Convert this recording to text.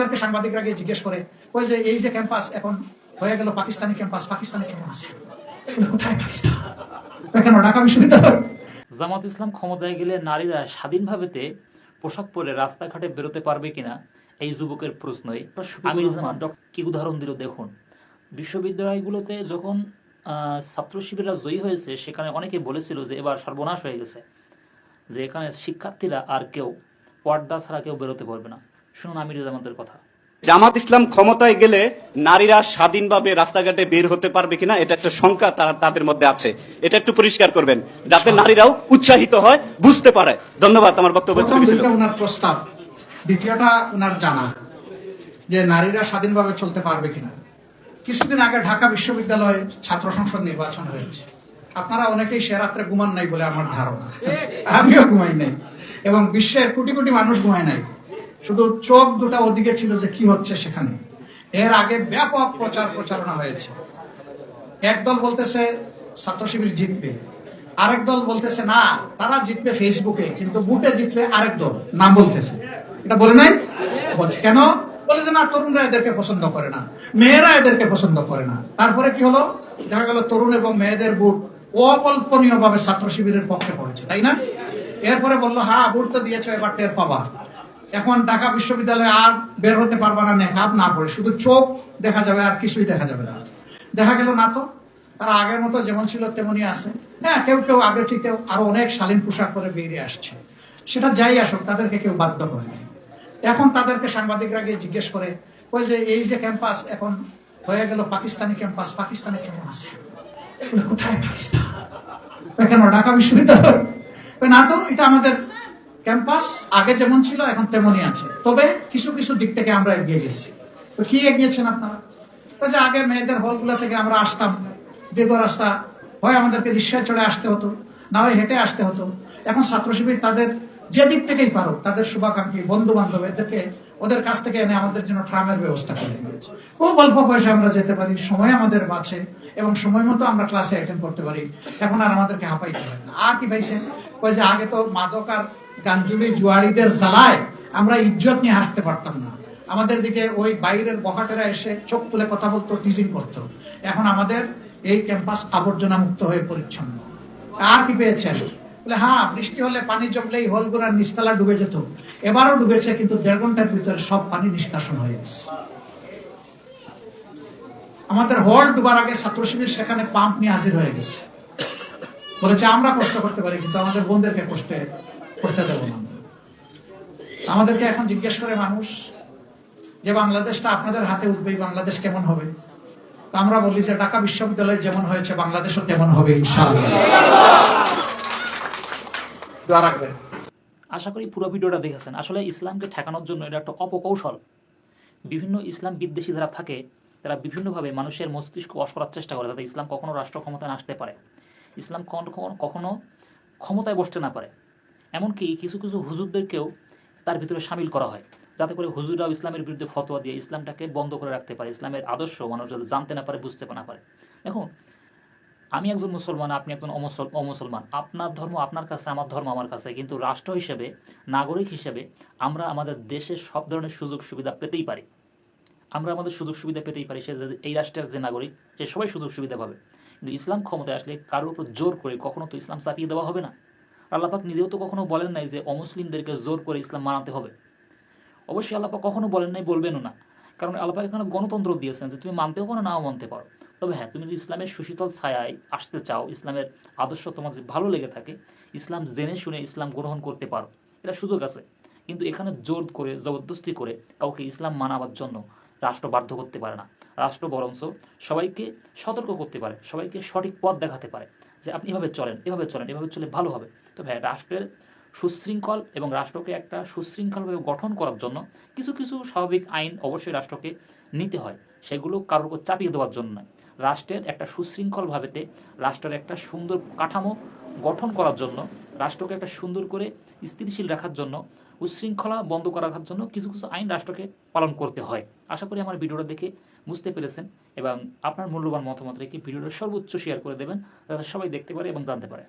তাদেরকে সাংবাদিকরা গিয়ে জিজ্ঞেস করে ওই যে এই যে ক্যাম্পাস এখন হয়ে গেল পাকিস্তানি ক্যাম্পাস পাকিস্তানে কেমন আছে কোথায় পাকিস্তান? কেন ঢাকা বিশ্ববিদ্যালয়? জামাত ইসলাম ক্ষমতায় গেলে নারীরা স্বাধীনভাবেতে পোশাক পরে রাস্তাঘাটে বেরোতে পারবে কিনা এই যুবকের প্রশ্নই। আমির জামান কি উদাহরণ দিল দেখুন। বিশ্ববিদ্যালয়গুলোতে যখন আহ, ছাত্র শিবিররা জয়ী হয়েছে সেখানে অনেকে বলেছিল যে এবার সর্বনাশ হয়ে গেছে যে এখানে শিক্ষার্থীরা আর কেউ পর্দা ছাড়া কেউ বেরোতে পারবে না। শুনুন আমির জামাতের কথা। জামাত ইসলাম ক্ষমতায় গেলে নারীরা স্বাধীনভাবে রাস্তাঘাটে বের হতে পারবে কিনা এটা একটা শঙ্কা তারা তাদের মধ্যে আছে। এটা একটু পরিষ্কার করবেন যাতে নারীরাও উৎসাহিত হয় বুঝতে পারে। ধন্যবাদ আমার বক্তব্য ওনার প্রস্তাব দ্বিতীয়টা ওনার জানা যে নারীরা স্বাধীনভাবে চলতে পারবে কিনা। কিছুদিন আগে ঢাকা বিশ্ববিদ্যালয়ে ছাত্র সংসদ নির্বাচন হয়েছে। আপনারা অনেকেই সে রাত্রে ঘুমান নাই বলে আমার ধারণা। আমিও ঘুমাই নাই। এবং বিশ্বের কোটি কোটি মানুষ ঘুমায় নাই। শুধু চোখ দুটা ওদিকে ছিল যে কি হচ্ছে সেখানে। এর আগে ব্যাপক প্রচার প্রচারণা হয়েছে। একদল বলতেছে ছাত্র শিবির জিতবে। আরেক দল বলতেছে, না, তারা জিতবে ফেসবুকে, কিন্তু বুটে জিতবে আরেক দল। নাম বলতেছে। এটা বলে নাই? বলছে, কেন? বলে যে, না, তরুণরা এদেরকে পছন্দ করে না। মেয়েরা এদেরকে পছন্দ করে না। তারপরে কি হলো? দেখা গেল তরুণ এবং মেয়েদের বুট অকল্পনীয় ভাবে ছাত্র শিবিরের পক্ষে পড়েছে, তাই না? এরপরে বলল হ্যাঁ বুট তো দিয়েছ, এবার টের পাবা। এখন ঢাকা বিশ্ববিদ্যালয়ে আর বের হতে পারবা না নেকাব না করে শুধু চোখ দেখা যাবে আর কিছুই দেখা যাবে না। দেখা গেল না তো? তারা আগের মতো যেমন ছিল তেমনই আছে। হ্যাঁ কেউ কেউ আগে থেকেও আরও অনেক শালীন পোশাক করে বেরিয়ে আসছে। সেটা যাই আসুক, তাদেরকে কেউ বাধ্য করে নাই। এখন তাদেরকে সাংবাদিকরা গিয়ে জিজ্ঞেস করে, ওই যে এই যে ক্যাম্পাস এখন হয়ে গেল পাকিস্তানি ক্যাম্পাস, পাকিস্তানে কেমন আছে? কোথায় পাকিস্তান? কেন ঢাকা বিশ্ববিদ্যালয়? না তো, এটা আমাদের ক্যাম্পাস আগে যেমন ছিল, এখন তেমনই আছে। তবে কিছু কিছু দিক থেকে আমরা এগিয়ে গেছি। তো কি এগিয়েছেন আপনারা? যে আগে মেয়েদের হলগুলো থেকে আমরা আসতাম। দীর্ঘ রাস্তা হয় আমাদেরকে রিক্সায় চড়ে আসতে হতো, না হয় হেঁটে আসতে হতো। এখন ছাত্র শিবির তাদের যে দিক থেকেই পারো তাদের শুভাকাঙ্ক্ষী বন্ধু বান্ধব এদেরকে, ওদের কাছ থেকে এনে আমাদের জন্য ট্রামের ব্যবস্থা করে খুব অল্প পয়সা আমরা যেতে পারি, সময় আমাদের বাঁচে এবং সময় মতো আমরা ক্লাসে অ্যাটেন্ড করতে পারি। এখন আর আমাদেরকে হাঁপাইতে হয় না। আর কি পাইছেন ওই যে আগে তো মাদক আর গাঞ্জুলি জুয়ারিদের জ্বালায় আমরা ইজ্জত নিয়ে হাসতে পারতাম না। আমাদের দিকে ওই বাইরের বহাটেরা এসে চোখ তুলে কথা বলতো টিচিং করতো। এখন আমাদের এই ক্যাম্পাস আবর্জনা মুক্ত হয়ে পরিচ্ছন্ন। আর কি পেয়েছেন? বলে হ্যাঁ বৃষ্টি হলে পানি জমলেই হলগুড়ার নিচতলা ডুবে যেত। এবারও ডুবেছে, কিন্তু দেড় ঘণ্টার ভিতরে সব পানি নিষ্কাশন হয়ে গেছে। আমাদের হল ডুবার আগে ছাত্র শিবির সেখানে পাম্প নিয়ে হাজির হয়ে গেছে। বলেছে, আমরা কষ্ট করতে পারি, কিন্তু আমাদের বোনদেরকে কষ্টে করতে দেবো না। আমাদেরকে এখন জিজ্ঞেস করে মানুষ যে বাংলাদেশটা আপনাদের হাতে উঠবে বাংলাদেশ কেমন হবে? আমরা বলি যে ঢাকা বিশ্ববিদ্যালয় যেমন হয়েছে, বাংলাদেশও তেমন হবে রাখবেন। আশা করি পুরো ভিডিওটা দেখেছেন। আসলে ইসলামকে ঠেকানোর জন্য এটা একটা অপকৌশল। বিভিন্ন ইসলাম বিদ্বেষী যারা থাকে, তারা বিভিন্নভাবে মানুষের মস্তিষ্ক বশ করার চেষ্টা করে, যাতে ইসলাম কখনো রাষ্ট্র ক্ষমতায় আসতে পারে। ইসলাম কখনো কখনো ক্ষমতায় বসতে না পারে। এমনকি কিছু কিছু হুজুরদেরকেও তার ভিতরে সামিল করা হয়, যাতে করে হুজুরাও ইসলামের বিরুদ্ধে ফতোয়া দিয়ে ইসলামটাকে বন্ধ করে রাখতে পারে, ইসলামের আদর্শ মানুষ যাতে জানতে না পারে, বুঝতে না পারে। দেখুন, আমি একজন মুসলমান, আপনি একজন অমুসল- অমুসলমান। আপনার ধর্ম আপনার কাছে, আমার ধর্ম আমার কাছে। কিন্তু রাষ্ট্র হিসেবে, নাগরিক হিসেবে আমরা আমাদের দেশের সব ধরনের সুযোগ সুবিধা পেতেই পারি। আমরা আমাদের সুযোগ সুবিধা পেতেই পারি, সে এই রাষ্ট্রের যে নাগরিক, সে সবাই সুযোগ সুবিধা পাবে। কিন্তু ইসলাম ক্ষমতায় আসলে কারোর উপর জোর করে কখনো তো ইসলাম চাপিয়ে দেওয়া হবে না। আল্লাপাক নিজেও তো কখনো বলেন নাই যে অমুসলিমদেরকে জোর করে ইসলাম মানাতে হবে। অবশ্যই আল্লাপাক কখনো বলেন নাই, বলবেনও না। কারণ আল্লাপাক এখানে গণতন্ত্র দিয়েছেন যে তুমি মানতেও পারো, নাও মানতে পারো। তবে হ্যাঁ তুমি যদি ইসলামের সুশীতল ছায়ায় আসতে চাও, ইসলামের আদর্শ তোমার ভালো লেগে থাকে, ইসলাম জেনে শুনে ইসলাম গ্রহণ করতে পারো। এটা সুযোগ আছে। কিন্তু এখানে জোর করে, জবরদস্তি করে কাউকে ইসলাম মানাবার জন্য রাষ্ট্র বাধ্য করতে পারে না। রাষ্ট্র বরঞ্চ সবাইকে সতর্ক করতে পারে, সবাইকে সঠিক পথ দেখাতে পারে। যে আপনি এভাবে চলেন এভাবে চলেন, এভাবে চলে ভালো হবে। তবে হ্যাঁ রাষ্ট্রের সুশৃঙ্খল এবং রাষ্ট্রকে একটা সুশৃঙ্খলভাবে গঠন করার জন্য কিছু কিছু স্বাভাবিক আইন অবশ্যই রাষ্ট্রকে নিতে হয়। সেগুলো কারোর উপর চাপিয়ে দেওয়ার জন্য নয়। রাষ্ট্রের একটা সুশৃঙ্খলভাবেতে রাষ্ট্রের একটা সুন্দর কাঠামো গঠন করার জন্য, রাষ্ট্রকে একটা সুন্দর করে স্থিতিশীল রাখার জন্য উচ্ছৃঙ্খলা বন্ধ করা রাখার জন্য কিছু কিছু আইন রাষ্ট্রকে পালন করতে হয়। আশা করি আমার ভিডিওটা দেখে বুঝতে পেরেছেন এবং আপনার মূল্যবান মতামত রেখে ভিডিওটা সর্বোচ্চ শেয়ার করে দেবেন, যাতে সবাই দেখতে পারে এবং জানতে পারে।